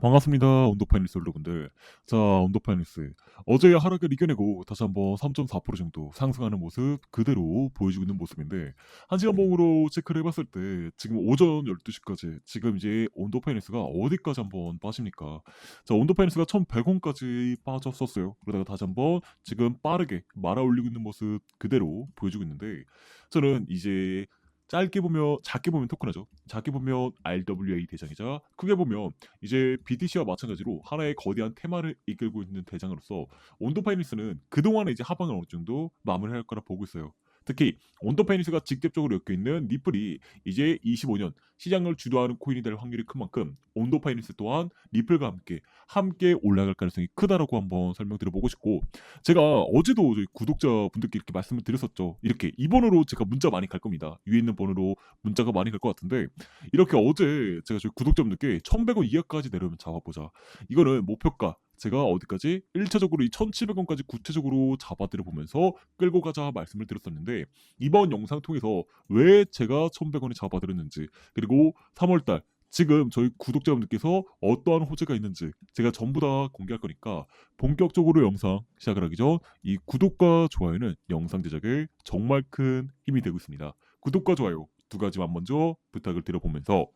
반갑습니다. 온도파이니스 여러분들. 자, 온도파이니스. 어제의 하락을 이겨내고 다시 한번 3.4% 정도 상승하는 모습 그대로 보여주고 있는 모습인데 한 시간 봉으로 체크를 해봤을 때 지금 오전 12시까지 지금 이제 온도파이니스가 어디까지 한번 빠집니까? 자, 온도파이니스가 1,100원까지 빠졌었어요. 그러다가 다시 한번 지금 빠르게 말아 올리고 있는 모습 그대로 보여주고 있는데 저는 이제 짧게 보면 작게 보면 토큰하죠. 작게 보면 RWA 대장이자 크게 보면 이제 BTC와 마찬가지로 하나의 거대한 테마를 이끌고 있는 대장으로서 온도 파이니스는 그동안에 이제 하방을 어느 정도 마무리할 거라 보고 있어요. 특히 온도 파이니스가 직접적으로 엮여 있는 리플이 이제 25년 시장을 주도하는 코인이 될 확률이 큰 만큼 온도 파이니스 또한 리플과 함께 함께 올라갈 가능성이 크다라고 한번 설명드려보고 싶고 제가 어제도 저희 구독자분들께 이렇게 말씀을 드렸었죠. 이렇게 이 번호로 제가 문자 많이 갈 겁니다. 위에 있는 번호로 문자가 많이 갈 것 같은데 이렇게 어제 제가 저희 구독자분들께 1100원 이하까지 내려오면 잡아보자. 이거는 목표가 제가 어디까지 1차적으로 이 1700원까지 구체적으로 잡아드려 보면서 끌고 가자 말씀을 드렸었는데 이번 영상 통해서 왜 제가 1100원에 잡아드렸는지 그리고 3월달 지금 저희 구독자분들께서 어떠한 호재가 있는지 제가 전부 다 공개할 거니까 본격적으로 영상 시작을 하기 전 이 구독과 좋아요는 영상 제작에 정말 큰 힘이 되고 있습니다. 구독과 좋아요 두 가지만 먼저 부탁을 드려보면서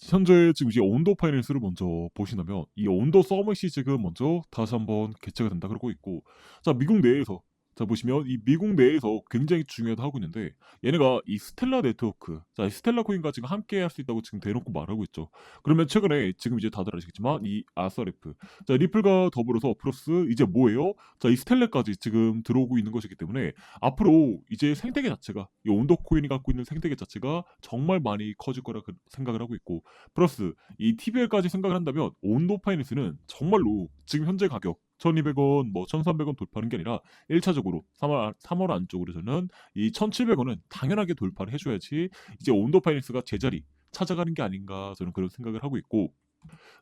현재 지금 이제 온도 파이낸스를 먼저 보시다면 이 온도 서밋이 지금 먼저 다시 한번 개최가 된다 그러고 있고 자 미국 내에서 자 보시면 이 미국 내에서 굉장히 중요하다 하고 있는데 얘네가 이 스텔라 네트워크 자이 스텔라 코인과 지금 함께 할 수 있다고 지금 대놓고 말하고 있죠. 그러면 최근에 지금 이제 다들 아시겠지만 이 아서레프 자 리플과 더불어서 플러스 이제 뭐예요? 자 이 스텔라까지 지금 들어오고 있는 것이기 때문에 앞으로 이제 생태계 자체가 이 온도 코인이 갖고 있는 생태계 자체가 정말 많이 커질 거라 그 생각을 하고 있고 플러스 이 TBL까지 생각을 한다면 온도 파이낸스는 정말로 지금 현재 가격 1200원, 뭐 1300원 돌파하는 게 아니라 1차적으로 3월, 3월 안쪽으로 저는 이 1700원은 당연하게 돌파를 해줘야지 이제 온도 파이낸스가 제자리 찾아가는 게 아닌가 저는 그런 생각을 하고 있고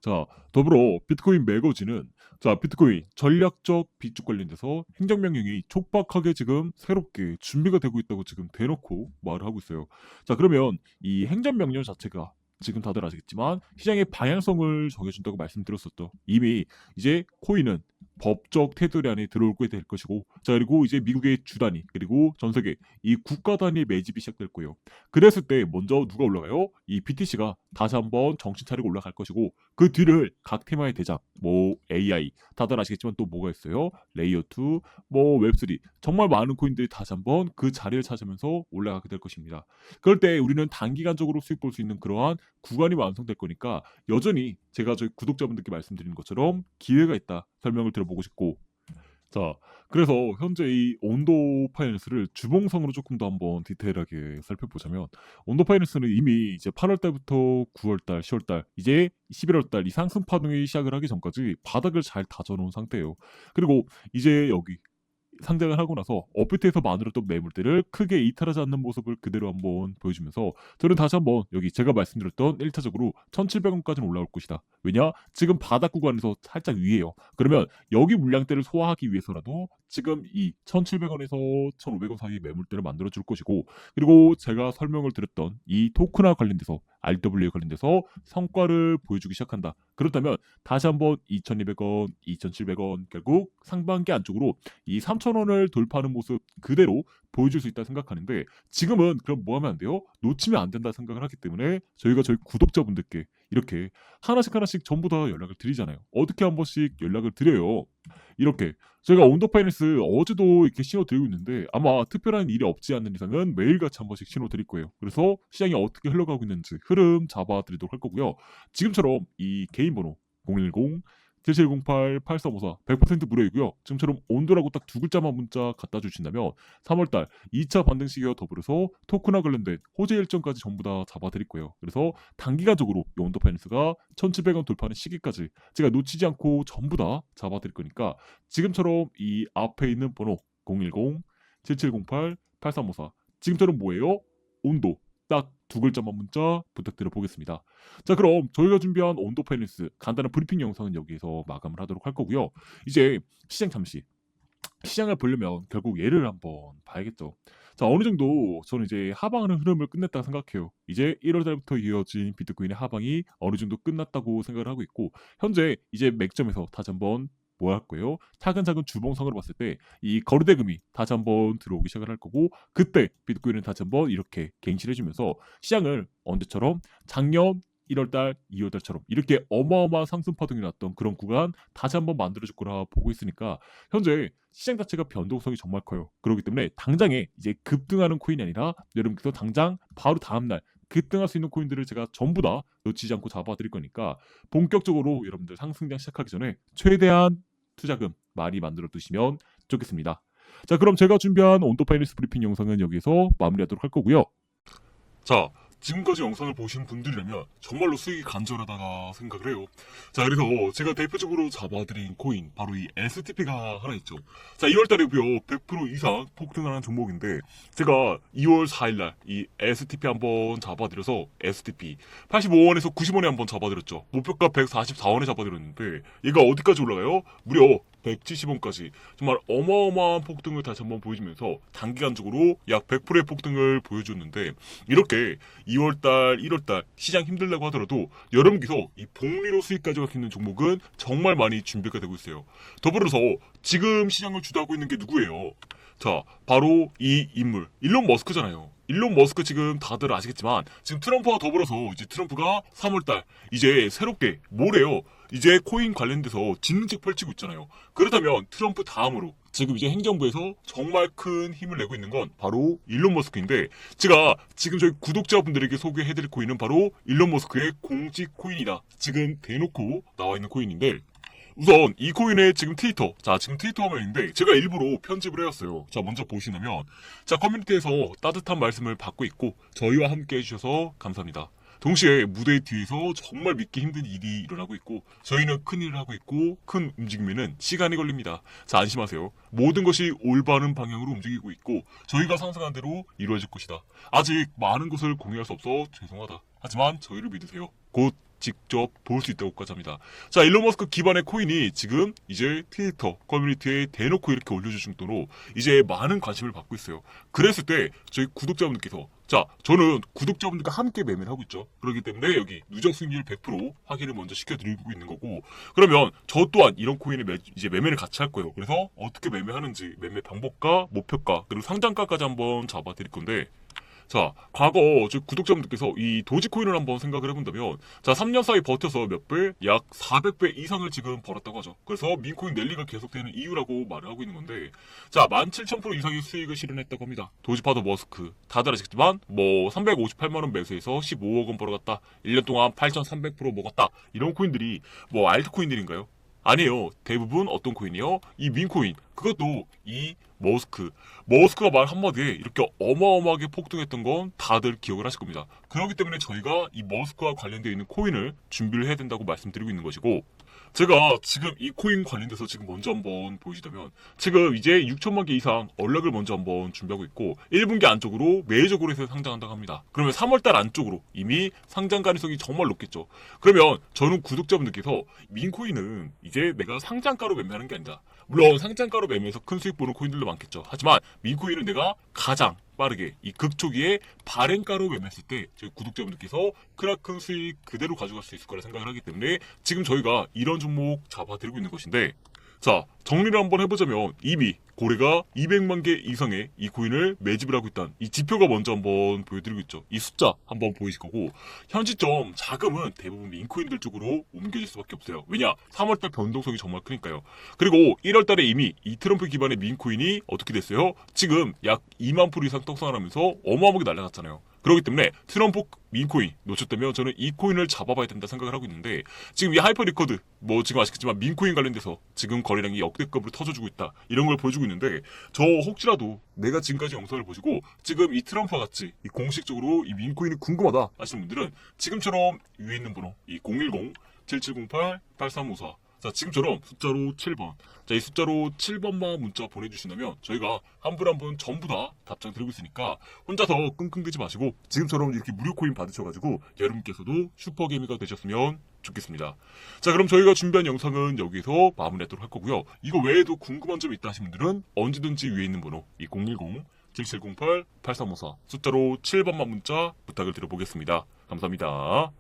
자 더불어 비트코인 매거진은 자 비트코인 전략적 비축 관련돼서 행정명령이 촉박하게 지금 새롭게 준비가 되고 있다고 지금 대놓고 말을 하고 있어요 자 그러면 이 행정명령 자체가 지금 다들 아시겠지만 시장의 방향성을 정해준다고 말씀드렸었죠. 이미 이제 코인은 법적 테두리 안에 들어오게 될 것이고 자 그리고 이제 미국의 주 단위 그리고 전 세계 이 국가 단위 매집이 시작될 거예요. 그랬을 때 먼저 누가 올라가요? 이 BTC가 다시 한번 정신 차리고 올라갈 것이고 그 뒤를 각 테마의 대장 뭐 AI 다들 아시겠지만 또 뭐가 있어요? 레이어 2, 뭐 웹3 정말 많은 코인들이 다시 한번 그 자리를 찾으면서 올라가게 될 것입니다. 그럴 때 우리는 단기간적으로 수익 볼 수 있는 그러한 구간이 완성될 거니까 여전히 제가 저희 구독자분들께 말씀드리는 것처럼 기회가 있다 설명을 들어보고 싶고 자 그래서 현재 이 온도 파이낸스를 주봉성으로 조금 더 한번 디테일하게 살펴보자면 온도 파이낸스는 이미 이제 8월 달부터 9월 달, 10월 달, 이제 11월 달 이 상승 파동이 시작을 하기 전까지 바닥을 잘 다져놓은 상태예요. 그리고 이제 여기 상장을 하고 나서 업비트에서 만들었던 매물들을 크게 이탈하지 않는 모습을 그대로 한번 보여주면서 저는 다시 한번 여기 제가 말씀드렸던 1차적으로 1700원까지는 올라올 것이다. 왜냐? 지금 바닥 구간에서 살짝 위에요. 그러면 여기 물량대를 소화하기 위해서라도 지금 이 1700원에서 1500원 사이의 매물대를 만들어 줄 것이고 그리고 제가 설명을 드렸던 이 토큰화 관련돼서 RW에 관련돼서 성과를 보여주기 시작한다. 그렇다면 다시 한번 2200원, 2700원 결국 상반기 안쪽으로 이 3000원을 돌파하는 모습 그대로 보여줄 수 있다 생각하는데 지금은 그럼 뭐 하면 안 돼요? 놓치면 안 된다 생각을 하기 때문에 저희가 저희 구독자분들께 이렇게 하나씩 하나씩 전부 다 연락을 드리잖아요. 어떻게 한 번씩 연락을 드려요. 이렇게 제가 온도 파이낸스 어제도 이렇게 신호 드리고 있는데 아마 특별한 일이 없지 않는 이상은 매일같이 한 번씩 신호 드릴 거예요. 그래서 시장이 어떻게 흘러가고 있는지 흐름 잡아드리도록 할 거고요. 지금처럼 이 개인 번호 010 7708-8354 100% 무료이고요. 지금처럼 온도라고 딱 두 글자만 문자 갖다 주신다면 3월달 2차 반등 시기와 더불어서 토큰화 관련된 호재 일정까지 전부 다 잡아드릴 거예요. 그래서 단기간적으로 이 온도 파이낸스가 1700원 돌파하는 시기까지 제가 놓치지 않고 전부 다 잡아드릴 거니까 지금처럼 이 앞에 있는 번호 010-7708-8354 지금처럼 뭐예요? 온도 딱 두 글자만 문자 부탁드려 보겠습니다. 자 그럼 저희가 준비한 온도 파이낸스 간단한 브리핑 영상은 여기서 마감을 하도록 할 거고요. 이제 시장 잠시 시장을 보려면 결국 얘를 한번 봐야겠죠. 자 어느 정도 저는 이제 하방하는 흐름을 끝냈다 생각해요. 이제 1월 달부터 이어진 비트코인의 하방이 어느 정도 끝났다고 생각을 하고 있고 현재 이제 맥점에서 다시 한번 거예요? 차근차근 주봉상으로 봤을 때 이 거래대금이 다시 한번 들어오기 시작을 할 거고 그때 비트코인은 다시 한번 이렇게 갱신해주면서 시장을 언제처럼 작년 1월달, 2월달처럼 이렇게 어마어마한 상승 파동이 났던 그런 구간 다시 한번 만들어줄 거라 보고 있으니까 현재 시장 자체가 변동성이 정말 커요. 그렇기 때문에 당장에 이제 급등하는 코인이 아니라 여러분께서 당장 바로 다음날 급등할 수 있는 코인들을 제가 전부 다 놓치지 않고 잡아드릴 거니까 본격적으로 여러분들 상승장 시작하기 전에 최대한 투자금 많이 만들어 두시면 좋겠습니다. 자 그럼 제가 준비한 온도 파이낸스 브리핑 영상은 여기서 마무리하도록 할 거고요. 자 지금까지 영상을 보신 분들이라면 정말로 수익이 간절하다가 생각을 해요. 자 그래서 제가 대표적으로 잡아드린 코인 바로 이 STP가 하나 있죠. 자 2월달에 무려 100% 이상 폭등하는 종목인데 제가 2월 4일날 이 STP 한번 잡아드려서 STP 85원에서 90원에 한번 잡아드렸죠. 목표가 144원에 잡아드렸는데 얘가 어디까지 올라가요? 무려 170원까지 정말 어마어마한 폭등을 다시 한번 보여주면서 단기간적으로 약 100%의 폭등을 보여줬는데 이렇게 2월달, 1월달 시장 힘들다고 하더라도 여러분께서 이 복리로 수익 가져갈 수 있는 종목은 정말 많이 준비가 되고 있어요. 더불어서 지금 시장을 주도하고 있는 게 누구예요? 자, 바로 이 인물 일론 머스크잖아요. 일론 머스크 지금 다들 아시겠지만 지금 트럼프와 더불어서 이제 트럼프가 3월달 이제 새롭게 뭐래요? 이제 코인 관련돼서 진능책 펼치고 있잖아요. 그렇다면 트럼프 다음으로 지금 이제 행정부에서 정말 큰 힘을 내고 있는 건 바로 일론 머스크인데 제가 지금 저희 구독자분들에게 소개해드릴 코인은 바로 일론 머스크의 공식 코인이다. 지금 대놓고 나와 있는 코인인데 우선 이 코인의 지금 트위터 자 지금 트위터 화면인데 제가 일부러 편집을 해왔어요 자 먼저 보시면 자 커뮤니티에서 따뜻한 말씀을 받고 있고 저희와 함께 해주셔서 감사합니다 동시에 무대 뒤에서 정말 믿기 힘든 일이 일어나고 있고 저희는 큰 일을 하고 있고 큰 움직임에는 시간이 걸립니다. 자 안심하세요. 모든 것이 올바른 방향으로 움직이고 있고 저희가 상상한 대로 이루어질 것이다. 아직 많은 것을 공유할 수 없어 죄송하다. 하지만 저희를 믿으세요. 곧 직접 볼 수 있다고 까지 합니다. 자, 일론 머스크 기반의 코인이 지금 이제 트위터 커뮤니티에 대놓고 이렇게 올려줄 정도로 이제 많은 관심을 받고 있어요. 그랬을 때 저희 구독자분들께서 자, 저는 구독자분들과 함께 매매를 하고 있죠. 그렇기 때문에 여기 누적 수익률 100% 확인을 먼저 시켜드리고 있는 거고 그러면 저 또한 이런 코인을 매, 이제 매매를 같이 할 거예요. 그래서 어떻게 매매하는지 매매 방법과 목표가 그리고 상장가까지 한번 잡아드릴 건데 자, 과거 저 구독자분들께서 이 도지코인을 한번 생각을 해본다면 자, 3년 사이 버텨서 몇 배? 약 400배 이상을 지금 벌었다고 하죠. 그래서 민코인 랠리가 계속되는 이유라고 말을 하고 있는 건데 자, 17,000% 이상의 수익을 실현했다고 합니다. 도지파더 머스크. 다들 아시겠지만 뭐 358만 원 매수해서 15억 원 벌어갔다. 1년 동안 8,300% 먹었다. 이런 코인들이 뭐 알트코인들인가요? 아니에요. 대부분 어떤 코인이요? 이 민코인. 그것도 이 머스크. 머스크가 말 한마디에 이렇게 어마어마하게 폭등했던 건 다들 기억을 하실 겁니다. 그렇기 때문에 저희가 이 머스크와 관련되어 있는 코인을 준비를 해야 된다고 말씀드리고 있는 것이고 제가 지금 이 코인 관련돼서 지금 먼저 한번 보여주자면 지금 이제 6천만 개 이상 연락을 먼저 한번 준비하고 있고 1분기 안쪽으로 매주적으로 해서 상장한다고 합니다. 그러면 3월달 안쪽으로 이미 상장 가능성이 정말 높겠죠. 그러면 저는 구독자분들께서 민코인은 이제 내가 상장가로 매매하는 게 아니다. 물론 상장가로 매매해서 큰 수익 보는 코인들도 많겠죠. 하지만 민코인은 내가 가장 빠르게 이 극초기에 발행가로 매매했을 때 저희 구독자분들께서 크나큰 수익 그대로 가져갈 수 있을 거라 생각을 하기 때문에 지금 저희가 이런 종목 잡아드리고 있는 것인데 자 정리를 한번 해보자면 이미 고래가 200만 개 이상의 이 코인을 매집을 하고 있다는 이 지표가 먼저 한번 보여드리고 있죠. 이 숫자 한번 보이실 거고 현지점 자금은 대부분 민코인들 쪽으로 옮겨질 수밖에 없어요. 왜냐 3월달 변동성이 정말 크니까요. 그리고 1월달에 이미 이 트럼프 기반의 민코인이 어떻게 됐어요? 지금 약 2만 프로 이상 떡상을 하면서 어마어마하게 날아갔잖아요. 그렇기 때문에 트럼프 민코인 놓쳤다면 저는 이 코인을 잡아봐야 된다 생각을 하고 있는데 지금 이 하이퍼 리커드 뭐 지금 아시겠지만 민코인 관련돼서 지금 거래량이 역대급으로 터져주고 있다. 이런 걸 보여주고 있는데 저 혹시라도 내가 지금까지 영상을 보시고 지금 이 트럼프와 같이 이 공식적으로 이 민코인이 궁금하다 하시는 분들은 지금처럼 위에 있는 번호 이 010 7708 8354 자, 지금처럼 숫자로 7번. 자, 이 숫자로 7번만 문자 보내주신다면 저희가 한 분 한 분 전부 다 답장 드리고 있으니까 혼자서 끙끙대지 마시고 지금처럼 이렇게 무료 코인 받으셔가지고 여러분께서도 슈퍼게이미가 되셨으면 좋겠습니다. 자, 그럼 저희가 준비한 영상은 여기서 마무리하도록 할 거고요. 이거 외에도 궁금한 점이 있다 하신 분들은 언제든지 위에 있는 번호 이 010 7708-8354 숫자로 7번만 문자 부탁을 드려보겠습니다. 감사합니다.